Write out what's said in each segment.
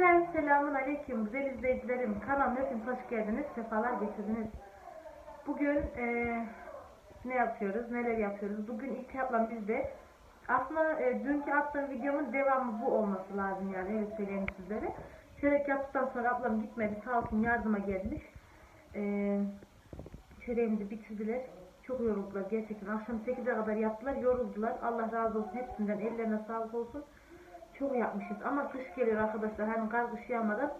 Cümleten selamun aleyküm güzel izleyicilerim. Kanalıma hepiniz hoş geldiniz. Sefalar getirdiniz. Bugün eee, ne yapıyoruz, neler yapıyoruz? Bugün ilk yapılan bizde. Aslında e, dünkü attığım videomun devamı bu olması lazım yani öyle söyleyeyim sizlere. Çörek yaptıktan sonra ablam gitmedi sağ olsun yardıma gelmiş. Eee çöreğimizi bitirdiler. Çok yoruldular gerçekten. Akşam 8'e kadar yaptılar, yoruldular. Allah razı olsun hepsinden. Ellerine sağlık olsun. Çok yapmışız ama kış geliyor arkadaşlar. Hani kar kış yağmadan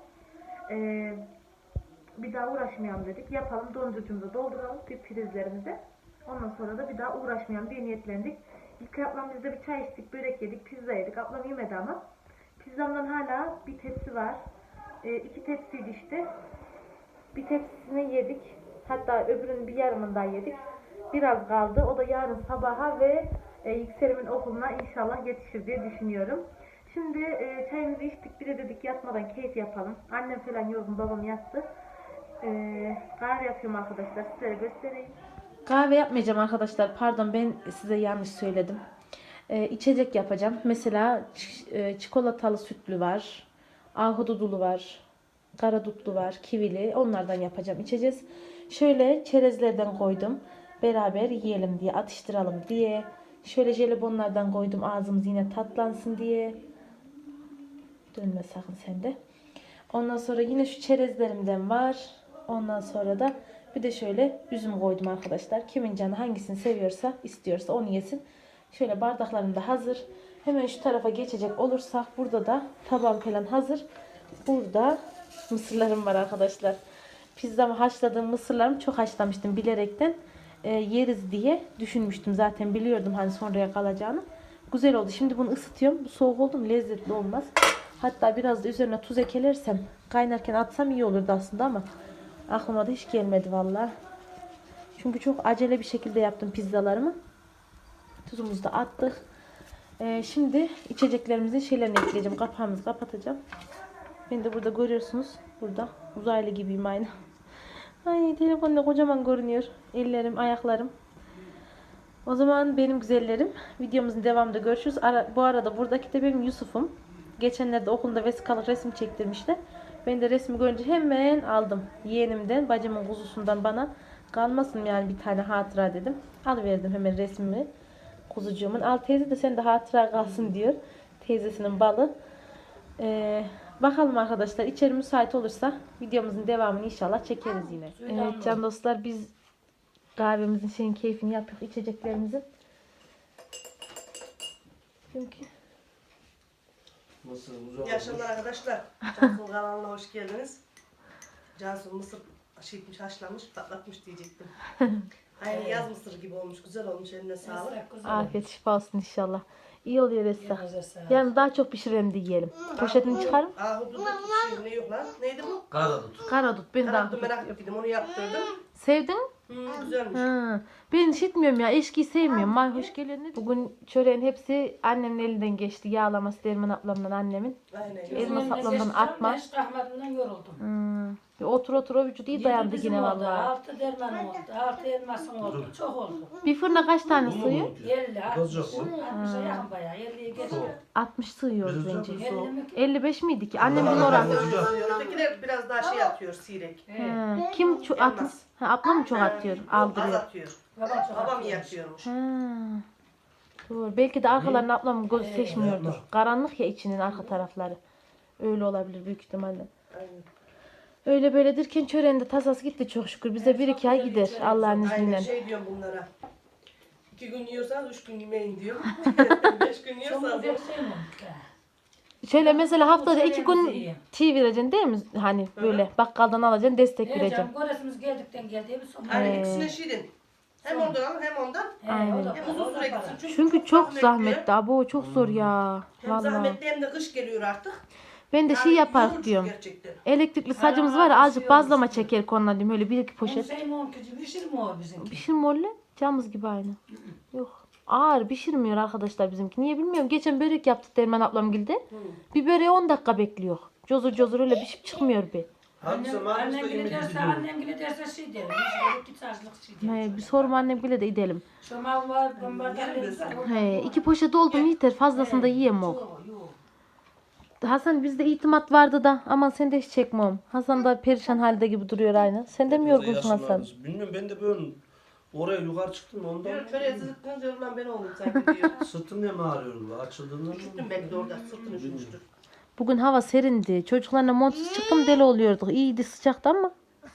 eee, bir daha uğraşmayalım dedik. Yapalım dondurucumuza dolduralım bir prizlerimize. Ondan sonra da bir daha uğraşmayalım diye niyetlendik. İlk ablam biz de bir çay içtik, börek yedik, pizza yedik. Ablam yemedi ama. Pizzamdan hala bir tepsi var. Eee iki tepsiydi işte. Bir tepsisini yedik. Hatta öbürünün bir yarımını daha yedik. Biraz kaldı. O da yarın sabaha ve e, yükselimin okuluna inşallah yetişir diye düşünüyorum. Şimdi e, çayımızı içtik. Bir de dedik yatmadan keyif yapalım. Annem falan yorgun, babam yattı. E, kahve yapıyorum arkadaşlar. Size göstereyim. Kahve yapmayacağım arkadaşlar. Pardon ben size yanlış söyledim. Ee, içecek yapacağım. Mesela e, çikolatalı sütlü var. Ahududulu var. Karadutlu var. Kivili. Onlardan yapacağım. içeceğiz. Şöyle çerezlerden koydum. Beraber yiyelim diye. Atıştıralım diye. Şöyle jelibonlardan koydum. Ağzımız yine tatlansın diye. Dönme sakın sen de. Ondan sonra yine şu çerezlerimden var. Ondan sonra da bir de şöyle üzüm koydum arkadaşlar. Kimin canı hangisini seviyorsa, istiyorsa onu yesin. Şöyle bardaklarım da hazır. Hemen şu tarafa geçecek olursak burada da tabağım falan hazır. Burada mısırlarım var arkadaşlar. Pizzamı haşladığım mısırlarımı çok haşlamıştım bilerekten. e, yeriz diye düşünmüştüm. Zaten biliyordum hani sonraya kalacağını. Güzel oldu. Şimdi bunu ısıtıyorum. Bu soğuk oldu mu lezzetli olmaz. Hatta biraz da üzerine tuz ekelersem kaynarken atsam iyi olurdu aslında ama aklıma da hiç gelmedi valla. Çünkü çok acele bir şekilde yaptım pizzalarımı. Tuzumuzu da attık. Ee, şimdi içeceklerimizin şeylerini ekleyeceğim. Kapağımızı kapatacağım. Beni de burada görüyorsunuz. Burada uzaylı gibiyim aynı. Ay telefonda kocaman görünüyor. Ellerim, ayaklarım. O zaman benim güzellerim videomuzun devamında görüşürüz. Ara- bu arada buradaki de benim Yusuf'um. Geçenlerde okulda vesikalık resim çektirmişler. Ben de resmi görünce hemen aldım. Yeğenimden, bacımın kuzusundan bana kalmasın yani bir tane hatıra dedim. Alıverdim hemen resmimi. Kuzucuğumun. Al teyze de sen de hatıra kalsın diyor. Teyzesinin balı. Ee, bakalım arkadaşlar içeri müsait olursa videomuzun devamını inşallah çekeriz yine. Evet can dostlar biz kahvemizin şeyin keyfini yapıyoruz içeceklerimizin. Çünkü Mısırımız olmuş. İyi akşamlar arkadaşlar. Cansu'nun kanalına hoş geldiniz. Cansu mısır şeymiş, haşlamış, patlatmış diyecektim. Aynı yaz mısır gibi olmuş, güzel olmuş, eline sağlık. afiyet şifa olsun inşallah. İyi oluyor Esra. Elinize sağlık. Yani daha çok pişirelim de yiyelim. Poşetini çıkarım. Ahududu şey ne yok lan? Neydi bu? Karadut. Karadut ben de Kanadı merak ettim, onu yaptırdım. Sevdin mi? Hmm, güzelmiş. Ha. Ben işitmiyorum ya. Eşkiyi sevmiyorum. May hoş geldin. Bugün çöreğin hepsi annemin elinden geçti. Yağlaması Derman ablamdan annemin. Aynen. Elma saplamdan atma. Ben rahmetinden yoruldum. Hmm. Bir otur otur o vücudu iyi dayandı Yedi bizim yine oldu, vallahi. Altı dermanım oldu. Altı elmasım oldu. Çok oldu. Bir fırına kaç tane sığıyor? bu? 50, 60. Kızacak o. 60'a yakın bayağı. 50'ye geçti. 60 sığıyor bence. zaten- 50 mi? 55 miydi ki? Annem bunu oran. Ötekiler biraz daha şey atıyor, sirek. Kim? Elmas. Ha, abla mı çok atıyor? Az Aldırıyor. atıyor. Babam çok Babam atıyormuş. iyi atıyormuş. Ha. Doğru. Belki de arkalarını ablam göz seçmiyordur. yapma. Karanlık ya içinin arka tarafları. Öyle olabilir büyük ihtimalle. Aynen. Öyle böyledirken çöreğinde tasası gitti çok şükür. Bize bir iki ay gider Allah'ın Aynen izniyle. şey diyorum bunlara. İki gün yiyorsanız üç gün yemeyin diyorum. Beş gün yiyorsanız Çok bir şey mi? Şöyle mesela haftada iki gün çiğ vereceksin değil mi? Hani böyle bakkaldan alacaksın destek vereceksin. Heyecan, göresimiz geldikten geldiği bir son. Aynen Ee. ikisine şirin. Hem ondan al hem ondan. He, o da Hem uzun süre gitsin. Çünkü, Çünkü çok zahmetli. zahmetli. Abo çok zor ya. Hem Vallahi. zahmetli hem de kış geliyor artık. Ben de şey yorucu diyorum. Gerçekten. Elektrikli sacımız var ya azıcık bazlama çeker diyorum. Öyle bir iki poşet. Şey mi o ki? Pişir mi o bizimki? Pişirmiyor lan. Camız gibi aynı. Yok. Ağır pişirmiyor arkadaşlar bizimki. Niye bilmiyorum. Geçen börek yaptık Derman ablam gilde. Bir böreği 10 dakika bekliyor. Cozur cozur öyle pişip çıkmıyor bir. Hangisi Annem, annem da bile yemek derse, annem bile derse şey derim. Biz git açlık şey derim. He, bir sorma annem bile de gidelim. Şu mal var, bombardıyan var. He, iki poşet oldu mu yeter. Fazlasını da yiyemem o. Yok, yok. Hasan bizde itimat vardı da aman sen de hiç çekmem. Hasan da perişan halde gibi duruyor aynı. Sen de mi yorgunsun Hasan? Bilmiyorum ben de böyle oraya yukarı çıktım ondan. Diyor şöyle zıttınız diyor lan ben oldum sanki diyor. Sırtım niye mi ağrıyor bu? Açıldığından mı? Üşüttüm belki de orada sırtını üşümüştür. Bugün hava serindi. Çocuklarla montsuz çıktım deli oluyorduk. İyiydi sıcaktı ama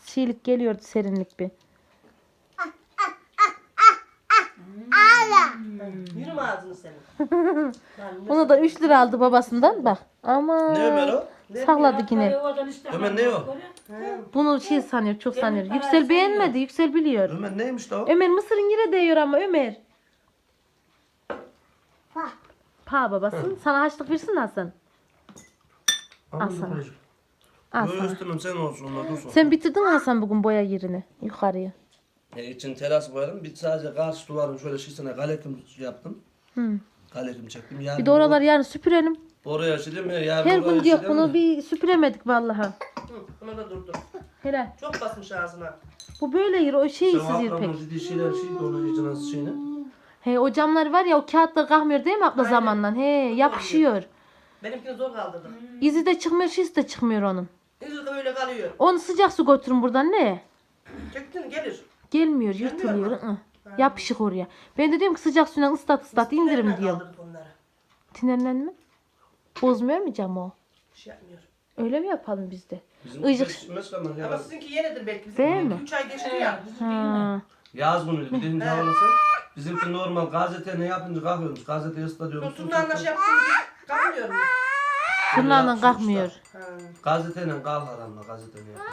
şeylik geliyordu serinlik bir. Yürüme ağzını senin. Lan Bunu da 3 lira aldı babasından bak. Ama Ne Ömer o? Sakladı yine. Ömer ne o? Bunu şey sanıyor çok sanıyor. Yüksel beğenmedi. Yüksel biliyor. Ömer neymiş o? Ömer mısırın yine değiyor ama Ömer. Pa babası. Sana haçlık versin Hasan. Aman Aslan. yukarıcık. Al Böyle sana. sen olsun onlar dursun. Sen bitirdin mi Hasan bugün boya yerini yukarıya. E, için teras boyadım. Bir sadece karşı duvarın şöyle şişine galetim yaptım. Hı. Galetim çektim. Yarın Bir de oraları yarın süpürelim. Oraya ya. Yarın Her gün diyor bunu mi? bir süpüremedik vallahi. Hı, Buna da durdu. Helal. Çok basmış ağzına. Bu böyle yer o şey Sen siz yer pek. dediği şeyler içine nasıl şeyine. He o camlar var ya o kağıtlar kalkmıyor değil mi abla Aynen. zamanla? He yapışıyor. Benimkini zor kaldırdım. İzi de çıkmıyor şiş de çıkmıyor onun. İzle öyle kalıyor. Onu sıcak su götürün buradan ne? Çektin gelir. Gelmiyor yırtılıyor. ı-ı. Yapışık oraya. Ben de diyorum ki sıcak suyla ıslat ıslat indirim Nereden diyorum. kaldırdık onları? Bozmuyor mu camı o? Bir şey yapmıyor. Öyle mi yapalım biz de? Bizim Icık. Ama sizinki yenidir belki. Bizim Değil mi? 3 ay geçti ya. Ha. Yaz günüydü. Bir de havası. Bizimki normal gazete ne yapınca kalkıyormuş. Gazete ıslatıyormuş. Tosunla anlaş yaptım. Kalmıyor mu? Yapmışlar. kalkmıyor. Ha. Gazeteyle kalk adamla gazeteyle yapıyor.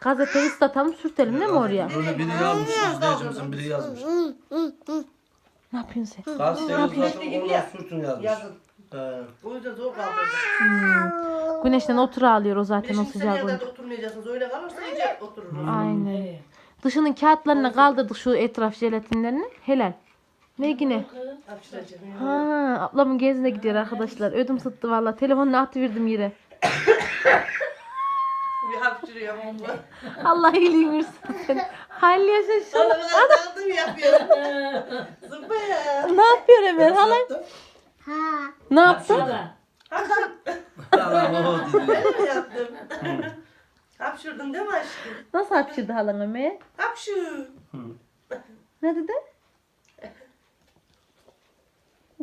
Gazeteyi ıslatalım sürtelim değil mi oraya? Böyle biri yazmış izleyicimizin biri yazmış. Ne yapıyorsun sen? Gazeteyi ıslatın ondan sürtün yazmış. Yazın. He. O yüzden zor kaldırdım. Güneşten otura alıyor o zaten o şimdi sen sıcak yerlerde gün. oturmayacaksınız. Öyle kalırsa iyice otururuz. Aynen. Dışının kağıtlarını kaldırdık şu etraf jelatinlerini. Helal. Ne yine? Hapşıracağım. Ha, ablamın gezine gidiyor arkadaşlar. Ödüm sıttı valla. Telefonunu atıverdim yere. Bir hapşırıyor. Allah iyiliğini versin seni. Hal yaşa şu. Sana ben daldım yapıyorum. Zıppa ya. Ne yapıyor Ömer hala? Ne yaptın? Hala. Allah'ım o dedi. Ben mi yaptım? Hapşırdın değil mi aşkım? Nasıl hapşırdı halan Ömer? Hapşır. Ne dedi?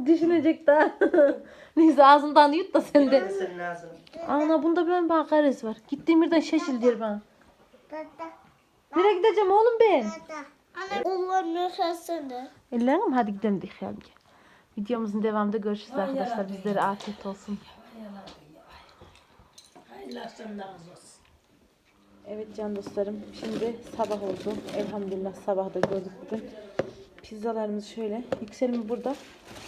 Düşünecek daha. Neyse ağzından yut da sen de. Senin ağzını. Ana bunda ben bakarız var. Gittiğim yerden şaşıl diyor bana. Nereye gideceğim oğlum ben? Onların nefesini. Ellerim? Hadi gidelim de yıkayalım gel. Videomuzun devamında görüşürüz arkadaşlar. Bizlere afiyet olsun. Hayırlı akşamlarınız olsun. Evet can dostlarım. Şimdi sabah oldu. Elhamdülillah sabah da gördük bugün. Pizzalarımız şöyle. Yükselimi burada.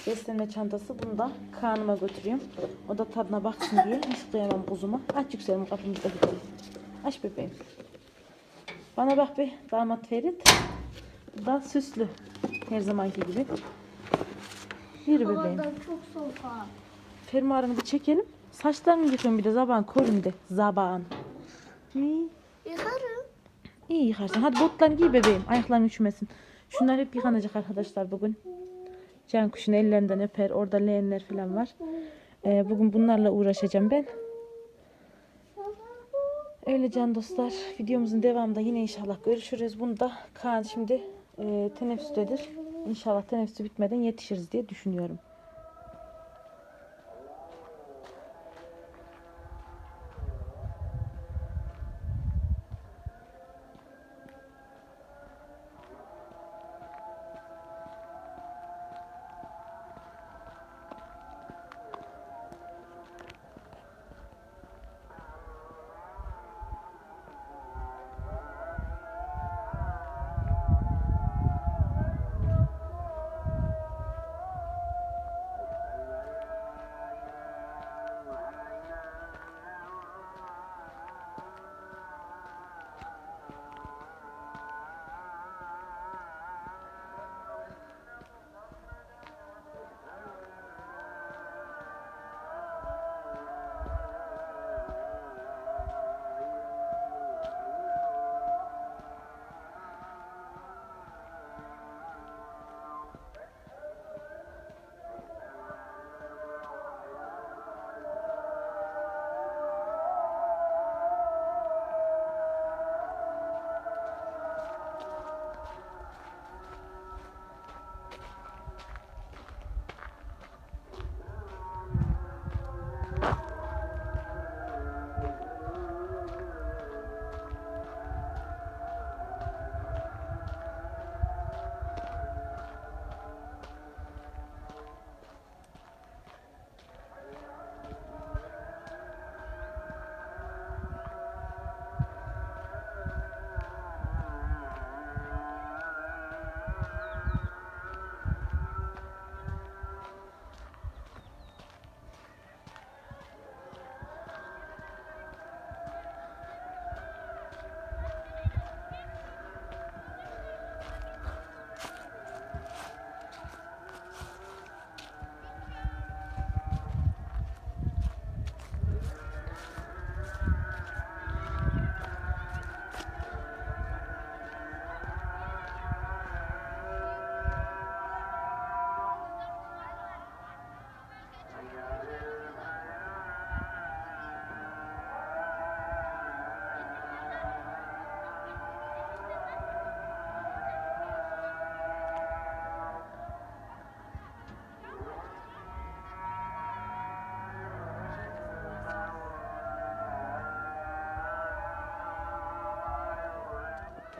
Beslenme çantası. Bunu da Kaan'ıma götürüyorum. O da tadına baksın diye. Hiç kıyamam kuzuma. Aç yükselim kapımızda gidelim. Aç bebeğim. Bana bak be damat Ferit. Bu da süslü. Her zamanki gibi. Yürü bebeğim. Çok soğuk ha. Fermuarını bir çekelim. Saçlarını yıkıyorum bir de zaban koyayım de. Zaban. İyi. Yıkarım. İyi yıkarsın. Hadi botlarını giy bebeğim. Ayakların üşümesin. Şunlar hep yıkanacak arkadaşlar bugün. Can kuşun ellerinden öper. Orada leğenler falan var. Ee, bugün bunlarla uğraşacağım ben. Öyle can dostlar. Videomuzun devamında yine inşallah görüşürüz. Bunu da Kaan şimdi e, teneffüstedir. İnşallah teneffüsü bitmeden yetişiriz diye düşünüyorum.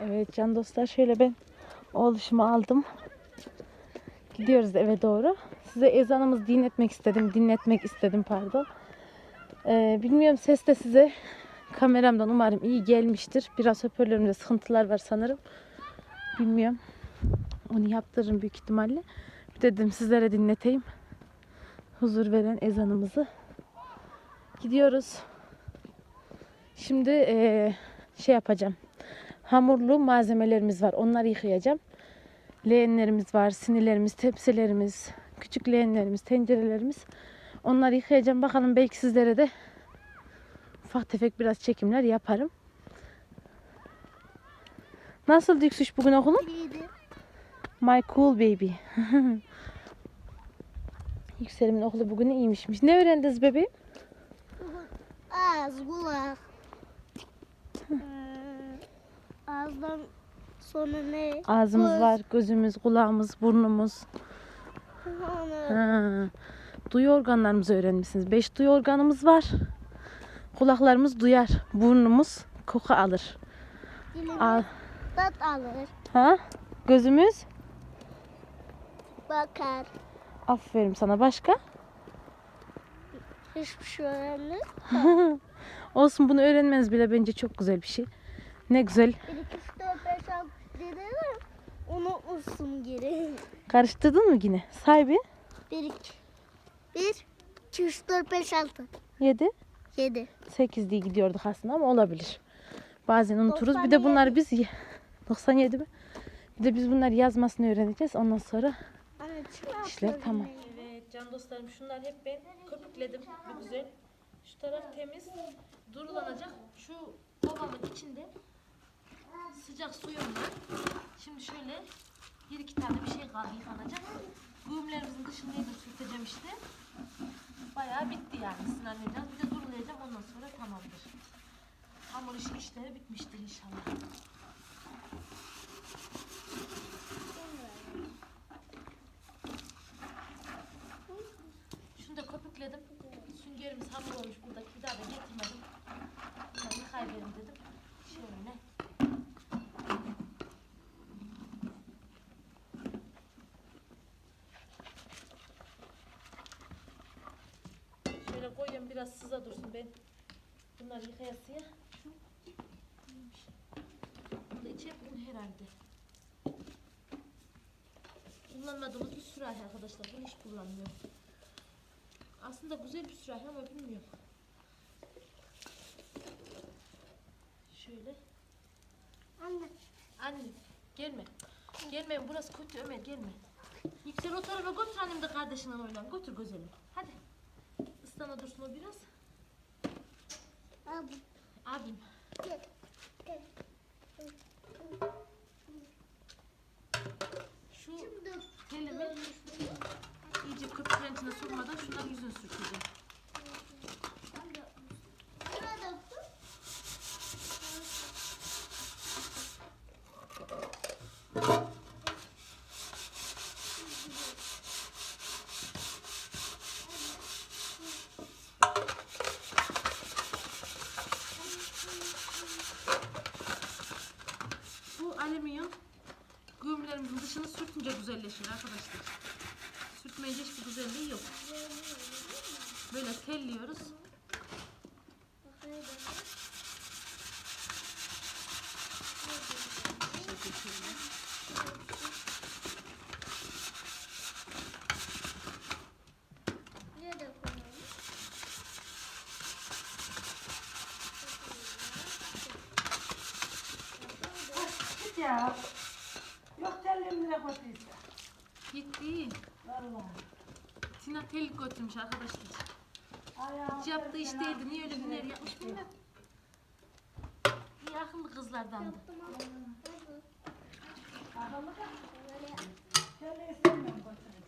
Evet can dostlar şöyle ben oğluşumu aldım. Gidiyoruz eve doğru. Size ezanımızı dinletmek istedim. Dinletmek istedim pardon. Ee, bilmiyorum ses de size kameramdan umarım iyi gelmiştir. Biraz hoparlörümde sıkıntılar var sanırım. Bilmiyorum. Onu yaptırırım büyük ihtimalle. Bir dedim sizlere dinleteyim. Huzur veren ezanımızı. Gidiyoruz. Şimdi eee, şey yapacağım. Hamurlu malzemelerimiz var. Onları yıkayacağım. Leğenlerimiz var. Sinilerimiz, tepsilerimiz, küçük leğenlerimiz, tencerelerimiz. Onları yıkayacağım. Bakalım belki sizlere de ufak tefek biraz çekimler yaparım. Nasıl Yüksüş bugün okulun? İyiydi. My cool baby. Yükselimin okulu bugün iyiymişmiş. Ne öğrendiniz bebeğim? Ağız, kulak. Ağızdan sonra ne? Ağzımız Göz. var, gözümüz, kulağımız, burnumuz. Ha. Duyu organlarımızı öğrenmişsiniz. Beş duyu organımız var. Kulaklarımız duyar. Burnumuz koku alır. dilimiz Al. tat alır, Ha? Gözümüz? bakar. Aferin sana. Başka? Hiçbir şey öğrenir. Olsun bunu öğrenmeniz bile bence çok güzel bir şey. Ne güzel. 1, 2, 3, 4, 5, 6 dedim. Unutmuşsun geri. Karıştırdın mı yine? Say bir. 1, 2, 1, 2, 3, 4, 5, 6, Yedi. 7. 8 diye gidiyorduk aslında ama olabilir. Bazen unuturuz. Bir de 97. bunları biz 97 mi? Bir de biz bunları yazmasını öğreneceğiz. Ondan sonra Anne işler tamam. Evet can dostlarım şunlar hep ben köpükledim bir güzel. Şu taraf temiz. Durulanacak. Şu kovamın içinde sıcak suyum var. Şimdi şöyle bir iki tane bir şey kaldı yıkanacak. Güğümlerimizin dışındayı da sürteceğim işte. Bayağı bitti yani sinirleneceğiz. Bir de durulayacağım ondan sonra tamamdır. Hamur işi işleri bitmiştir inşallah. Şunu da köpükledim. Süngerimiz hamur olmuş buradaki. Bir daha da getirmedim. Bunları yıkayıverim dedim. Şöyle koyayım biraz sıza dursun ben. Bunları yıkayasıya. Şu içe bunu herhalde. Kullanmadığımız bir sürahi arkadaşlar. Bunu hiç kullanmıyorum. Aslında güzel bir sürahi ama bilmiyorum. Şöyle. Anne. Anne gelme. Gelme burası kötü Ömer gelme. Yüksel o tarafa götür annem de kardeşinle oynan. Götür güzelim. Hadi. Istana dursun o biraz. Abi. Abim. Gel. Gel. Şu telimi iyice köpüklerin içine sokmadan şundan yüzünü sürteceğim. Bu alüminyum güğümlerimizin dışını güzelleşir arkadaşlar. Sürtmeyince hiçbir güzelliği yok. Böyle telliyoruz. Ya. Yok tellim bile koyduysa. Gitti. Vallahi. Tina tellik götürmüş arkadaşlar. Ayağım Hiç yaptığı iş değildi. Niye öyle günler yapmış bilmem. İyi akıllı kızlardandı. Telli istemiyorum götüreceğim. He.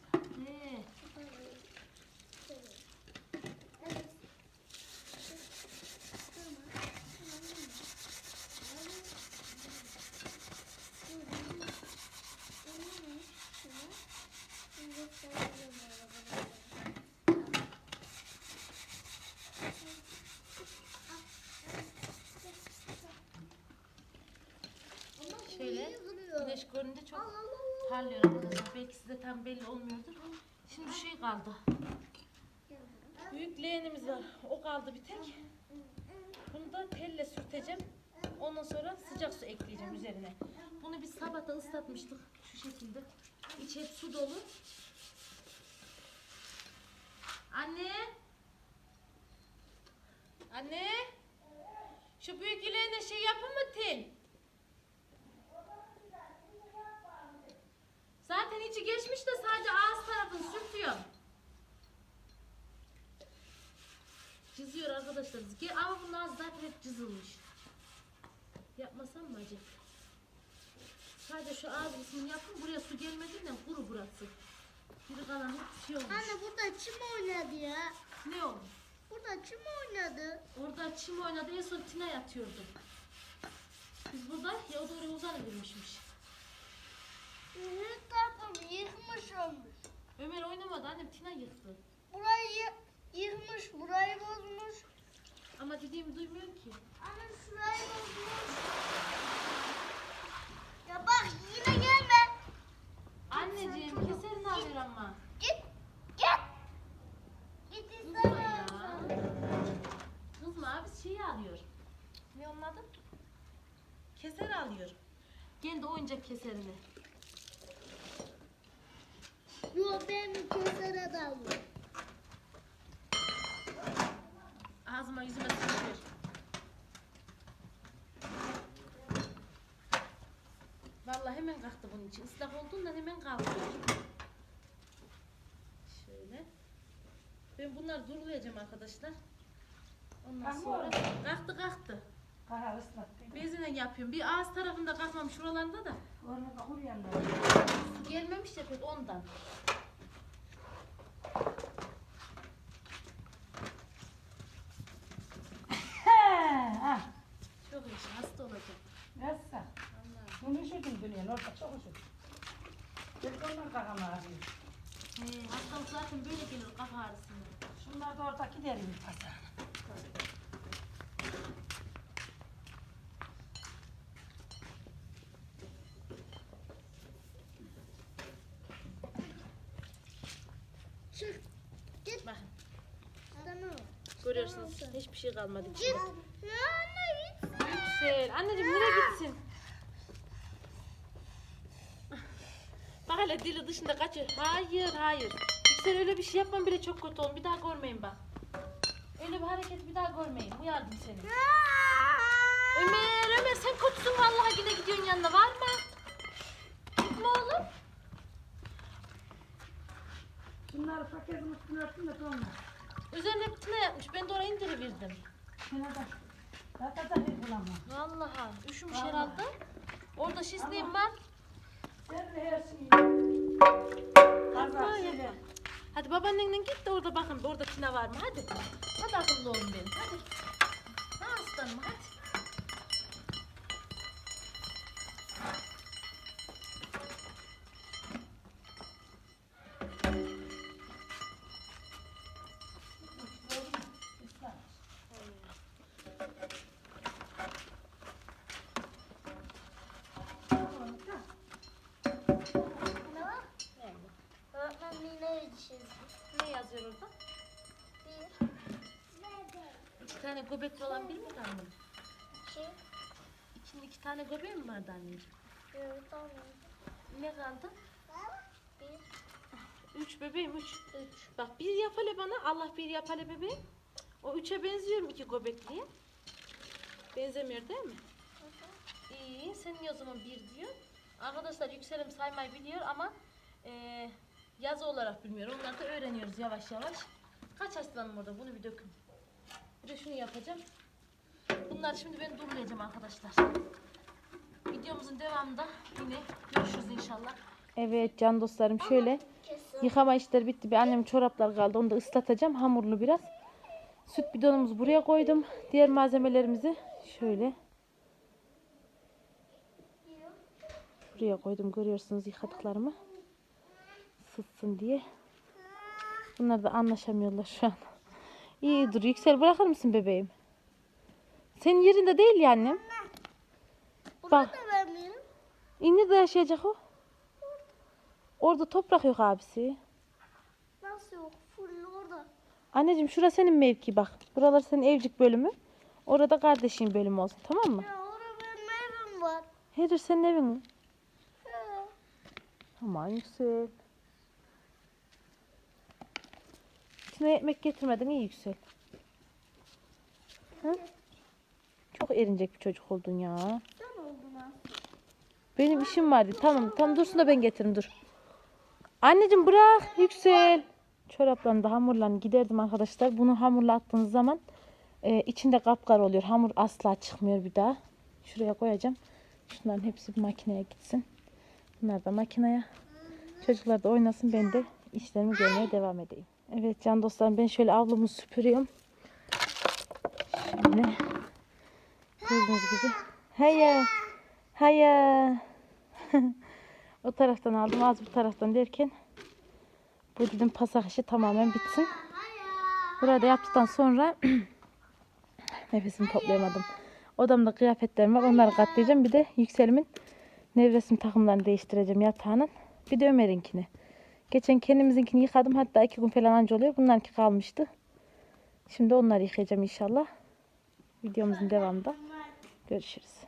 Şöyle güneş görünce çok parlıyor arkadaşlar. Belki size tam belli olmuyordur. Şimdi şey kaldı. Büyük leğenimiz var. O kaldı bir tek. Bunu da telle sürteceğim. Ondan sonra sıcak su ekleyeceğim üzerine. Bunu biz sabah ıslatmıştık şu şekilde. İç hep su dolu. Anne. Anne. Şu büyük leğene şey yapın mı? Zaten içi geçmiş de sadece ağız tarafını sürtüyor. Cızıyor arkadaşlar. Ama bunun ağzı zaten hep cızılmış. Yapmasam mı acaba? Sadece şu ağız kısmını yapın. Buraya su gelmediğinden kuru burası. Geri kalan hep şey olmuş. Anne burada çim oynadı ya. Ne oldu? Burada çim oynadı. Orada çim oynadı. En son Tina yatıyordu. Biz burada ya o da oraya uzanıvermişmiş. Her tarafım yıkmış olmuş. Ömer oynamadı annem Tina yıktı. Burayı yı- yıkmış, burayı bozmuş. Ama dediğimi duymuyor ki. Anne şurayı bozmuş. Ya bak yine gelme. Anneciğim keserin ama. Git, git. Git Kızma abi şeyi alıyor. Ne onun adı? Keser alıyor. Kendi oyuncak keserini. Yo benim kesere dalmış. Ağzıma yüzüme sürüyor. Vallahi hemen kalktı bunun için. Islak olduğundan hemen kalkıyor. Şöyle. Ben bunları durulayacağım arkadaşlar. Ondan sonra kalktı kalktı. Kara ıslak. Bezine yapıyorum. Bir ağız tarafında kalkmamış şuralarında da. Onu da. Su gelmemiş ya pek ondan. Ha. Çok iyi. Hasta olacak. Nasıl? Vallahi. Bunu üşüdüm dünya. Orada çok üşüdüm. Bir ondan kakam ağrıyor. He, hastalık zaten böyle gelir kafa ağrısında. Şunlar da orada giderim pazara. Çık. Git. Bakın Tamam. görüyorsunuz hiçbir şey kalmadı. Git. Anne git. Yüksel. Anneciğim nereye gitsin? Bak hele dili dışında kaçıyor. Hayır hayır. Yüksel öyle bir şey yapmam bile çok kötü olun. Bir daha görmeyin bak. Öyle bir hareket bir daha görmeyin. Uyardım seni. Ömer Ömer sen kötüsün vallahi yine gidiyorsun yanına var mı? Gitme oğlum. Şunları paketin üstüne örtün de donma. Üzerine bir tane yapmış. Ben de oraya indiriverdim. Şuna da. Zaten da bir bulamam. Vallahi üşümüş herhalde. Orada şişliğim var. Sen de her şeyi. Hadi babaannenle git de orada bakın orada kina var mı? Hadi. Hadi akıllı olun benim. Hadi. Ha aslanım hadi. Tane göbekli olan bir mi kaldı? İki. İçinde iki tane göbeği mi vardı anneciğim? Dört tane. Ne kaldı? Bir. Üç bebeğim üç. Üç. Bak bir yap hele bana. Allah bir yap hele bebeğim. O üçe benziyorum iki göbekliye. Benzemiyor değil mi? İyi. Sen niye o zaman bir diyor? Arkadaşlar yükselim saymayı biliyor ama eee yazı olarak bilmiyor. Onları da öğreniyoruz yavaş yavaş. Kaç aslanım orada? Bunu bir dökün. Bir de şunu yapacağım. Bunları şimdi ben durulayacağım arkadaşlar. Videomuzun devamında yine görüşürüz inşallah. Evet can dostlarım şöyle yıkama işleri bitti. Bir annem çoraplar kaldı. Onu da ıslatacağım hamurlu biraz. Süt bidonumuzu buraya koydum. Diğer malzemelerimizi şöyle buraya koydum. Görüyorsunuz yıkadıklarımı. Sıtsın diye. Bunlar da anlaşamıyorlar şu an. İyi dur. Yüksel bırakır mısın bebeğim? Senin yerinde değil ya annem. Bunu Bak. da vermeyelim. İnir de yaşayacak o. Orada toprak yok abisi. Nasıl yok? Full orada. Anneciğim şurası senin mevki bak. Buralar senin evcik bölümü. Orada kardeşin bölümü olsun tamam mı? Ya orada benim evim var. Her senin evin mi? He. Aman yüksel. İçine ekmek getirmedin iyi yüksel. Hı? Çok erinecek bir çocuk oldun ya. Benim işim vardı. Tamam tamam dursun da ben getiririm dur. Anneciğim bırak yüksel. Çoraplarını da hamurlarını giderdim arkadaşlar. Bunu hamurla attığınız zaman e, içinde kapkar oluyor. Hamur asla çıkmıyor bir daha. Şuraya koyacağım. Şunların hepsi bir makineye gitsin. Bunlar da makineye. Çocuklar da oynasın. Ben de işlerimi görmeye devam edeyim. Evet can dostlarım ben şöyle avlumu süpürüyorum. Şöyle. Gördüğünüz gibi. Haya. Haya. o taraftan aldım az bu taraftan derken bu dedim pasak işi tamamen bitsin. Burada yaptıktan sonra nefesimi toplayamadım. Odamda kıyafetlerim var onları katlayacağım. Bir de yükselimin nevresim takımlarını değiştireceğim yatağının. Bir de Ömer'inkini. Geçen kendimizinkini yıkadım hatta iki gün falan anca oluyor. Bunlarınki kalmıştı. Şimdi onları yıkayacağım inşallah. Videomuzun devamında görüşürüz.